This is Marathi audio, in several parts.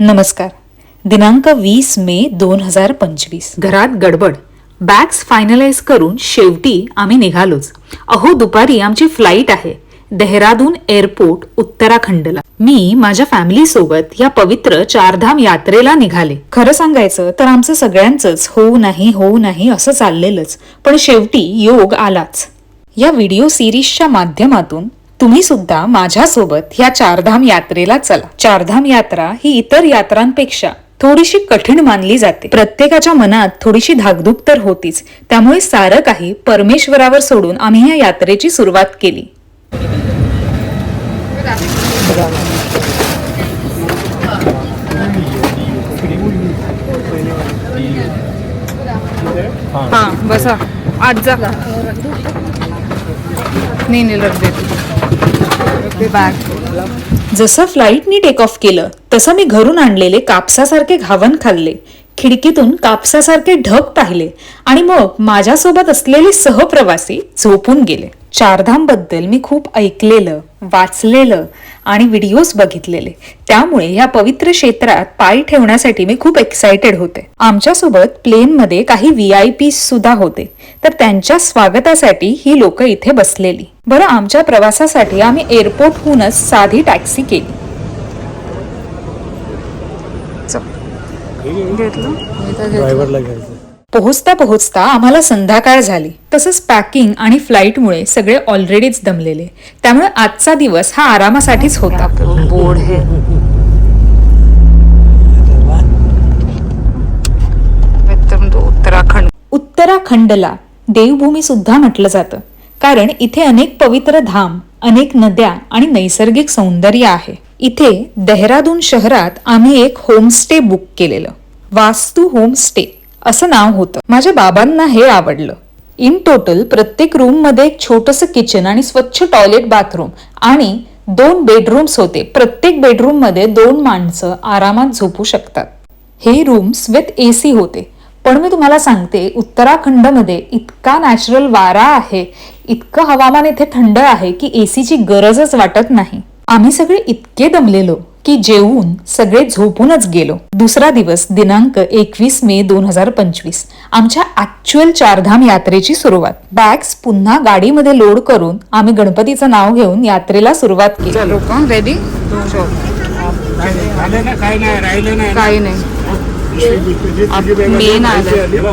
नमस्कार. दिनांक वीस मे दोन हजार पंचवीस. घरात गडबड. बॅग्स फायनलाइज करून शेवटी आम्ही निघालोच. अहो दुपारी आमची फ्लाईट आहे. देहरादून एअरपोर्ट उत्तराखंडला. मी माझ्या फॅमिली सोबत या पवित्र चारधाम यात्रेला निघाले. खरं सांगायचं तर आमचं सगळ्यांचंच होऊ नाही होऊ नाही असं चाललेलंच. पण शेवटी योग आलाच. या व्हिडिओ सिरीजच्या माध्यमातून तुम्ही सुद्धा माझ्यासोबत ह्या चारधाम यात्रेला चला. चारधाम यात्रा ही इतर यात्रांपेक्षा थोडीशी कठीण मानली जाते. प्रत्येकाच्या मनात थोडीशी धाकधूक तर होतीच. त्यामुळे सारं काही परमेश्वरावर सोडून आम्ही या यात्रेची सुरुवात केली. हा बसा. आज जा. नाही नाही बॅग. जसं फ्लाईटनी टेक ऑफ केलं तसं मी घरून आणलेले कापसासारखे घावन खाल्ले. खिडकीतून कापसासारखे ढग पाहिले आणि मग माझ्यासोबत असलेले सहप्रवासी झोपून गेले. चारधामबद्दल मी खूप ऐकलेलं वाचलेलं आणि व्हिडिओज बघितलेले. त्यामुळे या पवित्र क्षेत्रात पाय ठेवण्यासाठी मी खूप एक्साइटेड होते. आमच्यासोबत प्लेनमध्ये काही व्ही आय पी सुद्धा होते. तर त्यांच्या स्वागतासाठी ही लोक इथे बसलेली. बरं आमच्या प्रवासासाठी आम्ही एअरपोर्टहूनच साधी टॅक्सी केली. घेतलं ड्रायव्हरला घ्यायचं. पोहोचता पोहोचता आम्हाला संध्याकाळ झाली. तसंच पॅकिंग आणि फ्लाईटमुळे सगळे ऑलरेडीच दमलेले. त्यामुळे आजचा दिवस हा आरामासाठीच होता. बोर्ड है. उत्तराखंड. उत्तराखंडला देवभूमी सुद्धा म्हटलं जातं. कारण इथे अनेक पवित्र धाम अनेक नद्या आणि नैसर्गिक सौंदर्य आहे. इथे देहरादून शहरात आम्ही एक होमस्टे बुक केलेलं. वास्तू होमस्टे असं नाव होतं. माझ्या बाबांना हे आवडलं. इन टोटल प्रत्येक रूममध्ये एक छोटंसं किचन आणि स्वच्छ टॉयलेट बाथरूम आणि दोन बेडरूम्स होते. प्रत्येक बेडरूममध्ये दोन माणसं आरामात झोपू शकतात. हे रूम्स विथ एसी होते. पण मी तुम्हाला सांगते उत्तराखंडमध्ये इतका नॅचरल वारा आहे इतकं हवामान इथे थंड आहे की एसीची गरजच वाटत नाही. आम्ही सगळे इतके दमलेलो. की जेवून सगळे झोपूनच गेलो. दुसरा दिवस दिनांक एकवीस मे दोन हजार पंचवीस आमच्या ऍक्च्युअल चारधाम यात्रेची सुरुवात. बॅग्स पुन्हा गाडीमध्ये लोड करून आम्ही गणपतीचं नाव घेऊन यात्रेला सुरुवात केली. चलो. का रेडी काही नाही.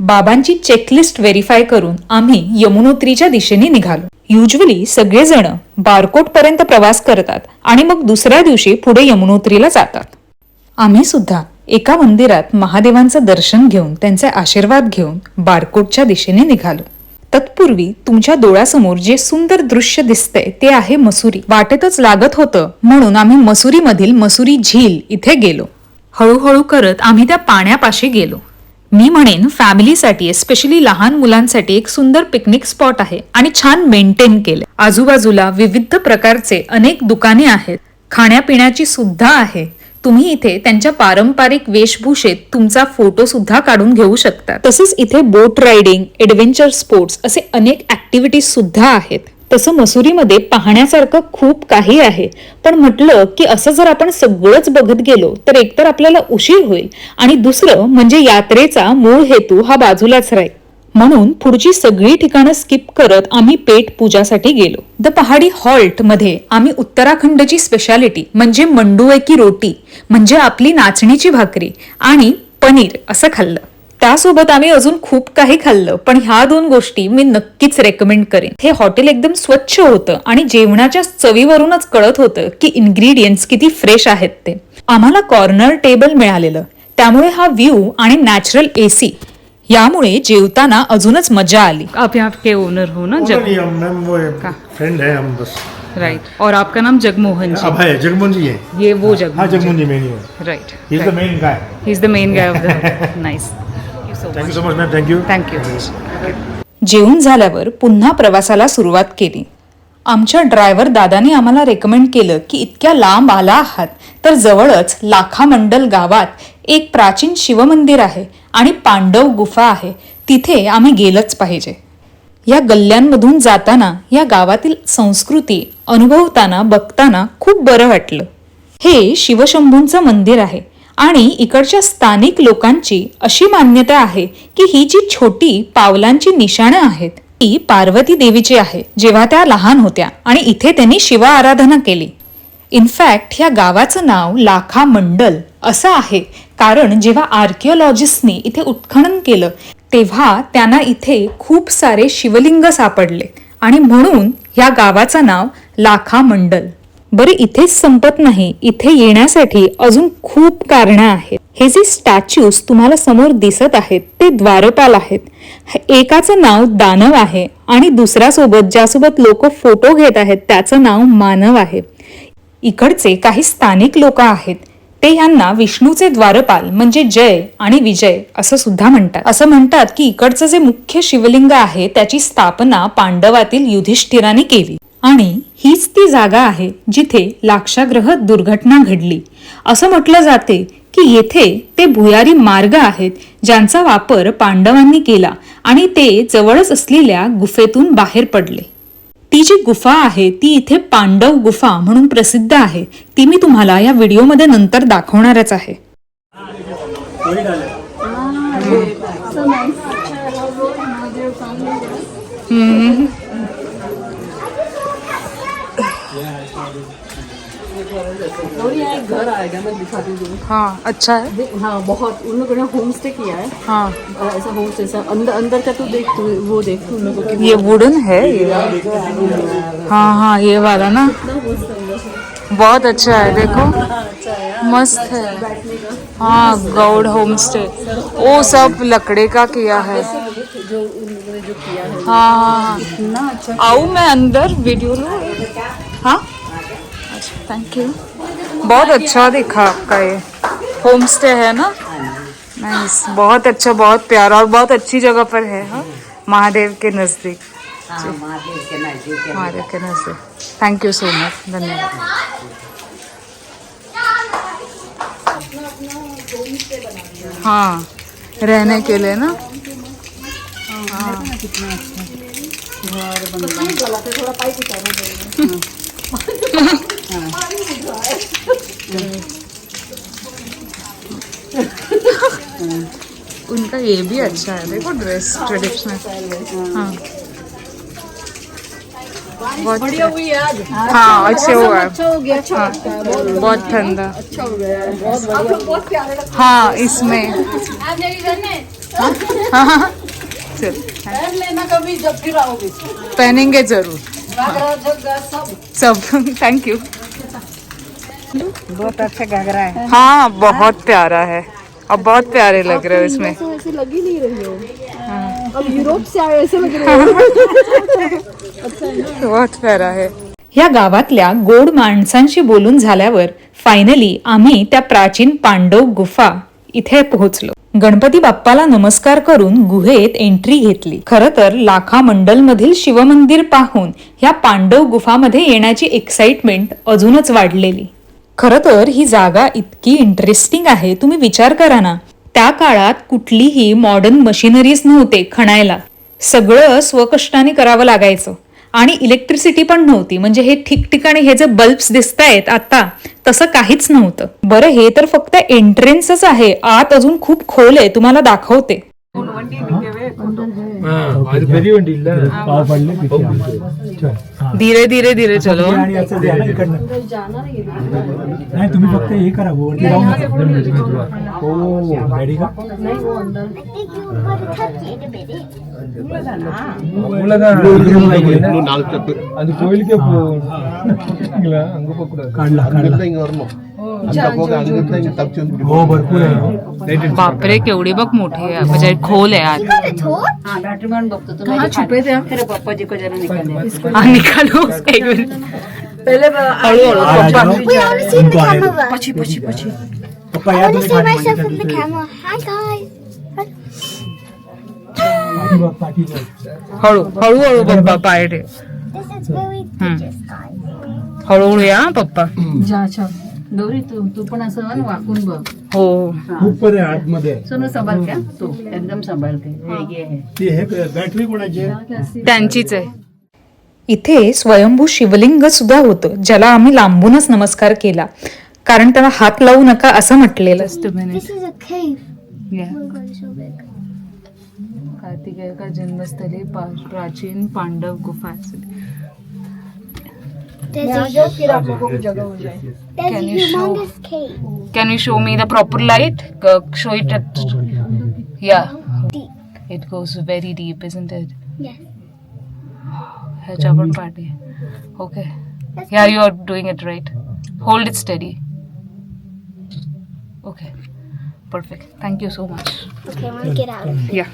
बाबांची चेकलिस्ट व्हेरीफाय करून आम्ही यमुनोत्रीच्या दिशेने निघालो. युजली सगळेजण बारकोट पर्यंत प्रवास करतात आणि मग दुसऱ्या दिवशी पुढे यमुनोत्रीला जातात. आम्ही सुद्धा एका मंदिरात महादेवांचं दर्शन घेऊन त्यांचे आशीर्वाद घेऊन बारकोटच्या दिशेने निघालो. तत्पूर्वी तुमच्या डोळ्यासमोर जे सुंदर दृश्य दिसते ते आहे मसुरी. वाटेतच लागत होतं म्हणून आम्ही मसुरीमधील मसुरी झील इथे गेलो. हळूहळू करत आम्ही त्या पाण्यापाशी गेलो. मी म्हणेन फॅमिलीसाठी स्पेशली लहान मुलांसाठी एक सुंदर पिकनिक स्पॉट आहे आणि छान मेंटेन केले. आजूबाजूला विविध प्रकारचे अनेक दुकाने आहेत. खाण्यापिण्याची सुद्धा आहे. तुम्ही इथे त्यांच्या पारंपरिक वेशभूषेत तुमचा फोटो सुद्धा काढून घेऊ शकता. तसेच इथे बोट रायडिंग ॲडव्हेंचर स्पोर्ट्स असे अनेक ऍक्टिव्हिटीज सुद्धा आहेत. तसं मसुरीमध्ये पाहण्यासारखं खूप काही आहे. पण म्हटलं की असं जर आपण सगळंच बघत गेलो तर एकतर आपल्याला उशीर होईल. आणि दुसरं म्हणजे यात्रेचा मूळ हेतू हा बाजूलाच राहील. म्हणून पुढची सगळी ठिकाणं स्किप करत आम्ही पेट पूजासाठी गेलो. द पहाडी हॉल्टमध्ये आम्ही उत्तराखंडची स्पेशालिटी म्हणजे मंडुए की रोटी म्हणजे आपली नाचणीची भाकरी आणि पनीर असं खाल्लं. त्यासोबत आम्ही अजून खूप काही खाल्लं पण ह्या दोन गोष्टी मी नक्कीच रेकमेंड करेन. हे हॉटेल एकदम स्वच्छ होतं आणि जेवणाच्या चवीवरूनच कळत होतं की इन्ग्रेडियंट्स किती फ्रेश आहेत ते. आम्हाला कॉर्नर टेबल मिळालेलं. त्यामुळे हा व्ह्यू आणि नॅचरल एसी यामुळे जेवताना अजूनच मजा आली. आप यहाँ के ओनर हो ना जग फ्रेंड है हम बस। राइट और आपका नाम जगमोहन जी। अब है जगमोहन जी है। ये वो हाँ जगमोहन जगमोहन जी मेन ही। है right he is the main guy he is the main guy of the nice thank you so much ma'am thank you thank you जेवून झाल्यावर पुन्हा प्रवासाला सुरुवात केली. आमच्या ड्रायव्हर दादाने आम्हाला रेकमेंड केलं की इतक्या लांब आला आहात तर जवळच लाखामंडल गावात एक प्राचीन शिवमंदिर आहे आणि पांडव गुफा आहे. तिथे आम्ही गेलंच पाहिजे. या गल्ल्यांमधून जाताना या गावातील संस्कृती अनुभवताना बघताना खूप बरं वाटलं. हे शिवशंभूंचं मंदिर आहे. आणि इकडच्या स्थानिक लोकांची अशी मान्यता आहे की ही जी छोटी पावलांची निशाणं आहेत ती पार्वती देवीची आहे जेव्हा त्या लहान होत्या आणि इथे त्यांनी शिवा आराधना केली. इनफॅक्ट ह्या गावाचं नाव लाखा मंडल असं आहे कारण जेव्हा आर्किओलॉजिस्टनी इथे उत्खनन केलं तेव्हा त्यांना इथे खूप सारे शिवलिंग सापडले. आणि म्हणून ह्या गावाचं नाव लाखा मंडल. बरं इथेच संपत नाही. इथे येण्यासाठी अजून खूप कारणं आहेत. हे जे स्टॅच्यूज तुम्हाला समोर दिसत आहेत ते द्वारपाल आहेत. एकाचं नाव दानव आहे आणि दुसऱ्यासोबत ज्यासोबत लोक फोटो घेत आहेत त्याचं नाव मानव आहे. इकडचे काही स्थानिक लोक आहेत. ते यांना विष्णूचे द्वारपाल म्हणजे जय आणि विजय असं सुद्धा म्हणतात. असं म्हणतात की इकडचं जे मुख्य शिवलिंग आहे त्याची स्थापना पांडवातील युधिष्ठिराने केली. आणि हीच ती जागा आहे जिथे लाक्षाग्रह दुर्घटना घडली. असं म्हटलं जाते की येथे ते भुयारी मार्ग आहेत ज्यांचा वापर पांडवांनी केला आणि ते जवळच असलेल्या गुफेतून बाहेर पडले. ती जी गुफा आहे ती इथे पांडव गुफा म्हणून प्रसिद्ध आहे. ती मी तुम्हाला या व्हिडिओमध्ये नंतर दाखवणारच आहे. यहाँ एक घर आएगा मैं दिखाती हूँ। हाँ अच्छा है। हाँ बहुत उन लोगों ने होम स्टे किया है। हाँ। ऐसा होम स्टे ऐसा अंदर अंदर का तो देख तू वो देख उन लोगों की। ये वुडन है ये? हाँ हाँ ये वाला ना? बहुत अच्छा है देखो। मस्त है। हाँ गौड़ होम स्टे वो सब लकड़े का किया है। है। हाँ हाँ हाँ। अच्छा। आऊ मैं अंदर वीडियो लो। हाँ? अच्छा थैंक यू बहुत अच्छा दिखा आपका ये। होम स्टे है ना? नाइस बहुत अच्छा बहुत प्यारा और बहुत अच्छी जगह पर है हाँ? महादेव के नज़दीक। महादेव के नज़दीक थैंक यू सो मच धन्यवाद। हाँ रहने के लिए ना? उनका ये भी अच्छा है देखो ड्रेस ट्रेडिशनल हाँ। बहुत बढ़िया हुई आज हाँ अच्छे हुआ अच्छा हो गया अच्छा लगता बहुत ठंडा। अच्छा हो गया बहुत आप लोग बहुत प्यारे हाँ। इसमें। आप मेरी बहन हाँ। हाँ। चल। पहन लेना कभी जब फिर पहनेंगे ज़रूर। सब सब थैंक यू बहुत अच्छा घाघरा है। हाँ बहुत प्यारा है। और बहुत प्यारे लग रहे हो इसमें। ऐसे लग ही नहीं रही हो। अब यूरोप से आए ऐसे लग रहे हो। बहुत प्यारा है। ह्या गावातल्या गोड माणसांशी बोलून झाल्यावर फायनली आम्ही त्या प्राचीन पांडव गुफा इथे पोहोचलो. गणपती बाप्पाला नमस्कार करून गुहेत एंट्री घेतली. खरं तर लाखा मंडल मधील शिवमंदिर पाहून ह्या पांडव गुफामध्ये येण्याची एक्साइटमेंट अजूनच वाढलेली. खरं तर ही जागा इतकी इंटरेस्टिंग आहे तुम्ही विचार करा ना. त्या काळात कुठलीही मॉडर्न मशिनरीज नव्हते खणायला. सगळं स्वकष्टाने करावं लागायचं. आणि इलेक्ट्रिसिटी पण नव्हती. म्हणजे हे ठिकठिकाणी हे जे बल्ब्स दिसत आहेत आता तसं काहीच नव्हतं. बरं हे तर फक्त एंट्रन्सच आहे. आत अजून खूप खोल आहे. तुम्हाला दाखवते. पाव पडले धीरे धीरे धीरे चलो आणि असं द्या ना इकडनं नाही तुम्ही फक्त हे करा वरती जाऊन हो गाडी का அது கோயிலுக்கே போகல அங்க போக கூடாது काढला काढला அங்கிருந்து இங்க வரணும் हो भरपूर बापरे केवढी बघ मोठी आहे. म्हणजे खोल आहे छुपे निकालो एक मिनिट. पहिले हळू पप्पा पाय हलू हळूहळू या पप्पा. गौरी तू तू पण असं वाकून बघ. हो. खूप मध्ये आतमध्ये. सुनो संभाल क्या तू. एकदम संभाल के ये ये है ती हे बॅटरी कोणाची आहे? त्यांचीच आहे. इथे स्वयंभू शिवलिंग सुद्धा होतं ज्याला आम्ही लांबूनच नमस्कार केला. कारण त्याला हात लावू नका असं म्हटलेलं. Minute This is a cave. Yeah. My god, it's so big. Kartikeya का जन्मस्थली पा- प्राचीन पांडव गुफा असेल. There's a, फिर आप लोगों को जगह हो जाए there's Can a you show- humongous cave. Can you show me the proper light? Go- Show it at. Yeah. Deep. It goes very deep, isn't it? Yes. ह्याच्या पण पाठी okay Yeah, you are doing it right. Hold it steady. Okay. Perfect. Thank you so much. Okay, I'm gonna get out of here.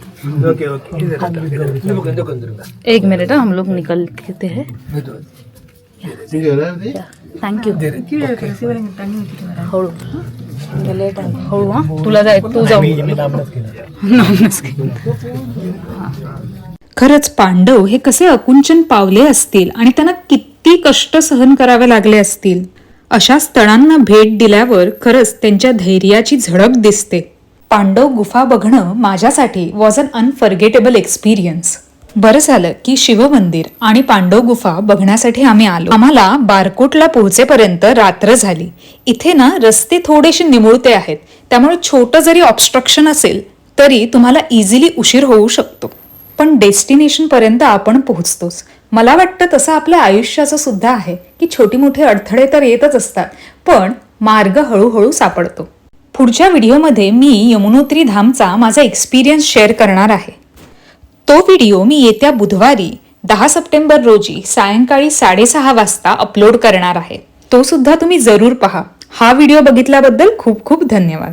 एक मिनट हम लोग निकल के हैं थँक यू हळू हं? लेट आहे हळू हा तुला जाय तू जाऊ लांबच घे. खरंच पांडव हे कसे अकुंचन पावले असतील आणि त्यांना किती कष्ट सहन करावे लागले असतील अशा स्थळांना भेट दिल्यावर खरंच त्यांच्या धैर्याची झडप दिसते पांडव गुफा बघणं माझ्यासाठी वॉज अन अनफर्गेटेबल एक्सपिरियन्स बरं झालं की शिवमंदिर आणि पांडव गुफा बघण्यासाठी आम्ही आलो. आम्हाला बारकोटला पोहोचेपर्यंत रात्र झाली. इथे ना रस्ते थोडेसे निमुळते आहेत. त्यामुळे छोटं जरी ऑब्स्ट्रक्शन असेल तरी तुम्हाला इझिली उशीर होऊ शकतो. पण डेस्टिनेशनपर्यंत आपण पोहोचतोच. मला वाटतं तसं आपल्या आयुष्याचं सुद्धा आहे की छोटी मोठी अडथळे तर येतच असतात पण मार्ग हळूहळू सापडतो. पुढच्या व्हिडिओमध्ये मी यमुनोत्री धामचा माझा एक्सपिरियन्स शेअर करणार आहे. तो व्हिडिओ मी येत्या बुधवारी दहा सप्टेंबर रोजी सायंकाळी साडेसहा वाजता अपलोड करणार आहे. तो सुद्धा तुम्ही जरूर पहा. हा व्हिडिओ बघितल्याबद्दल खूप खूप धन्यवाद.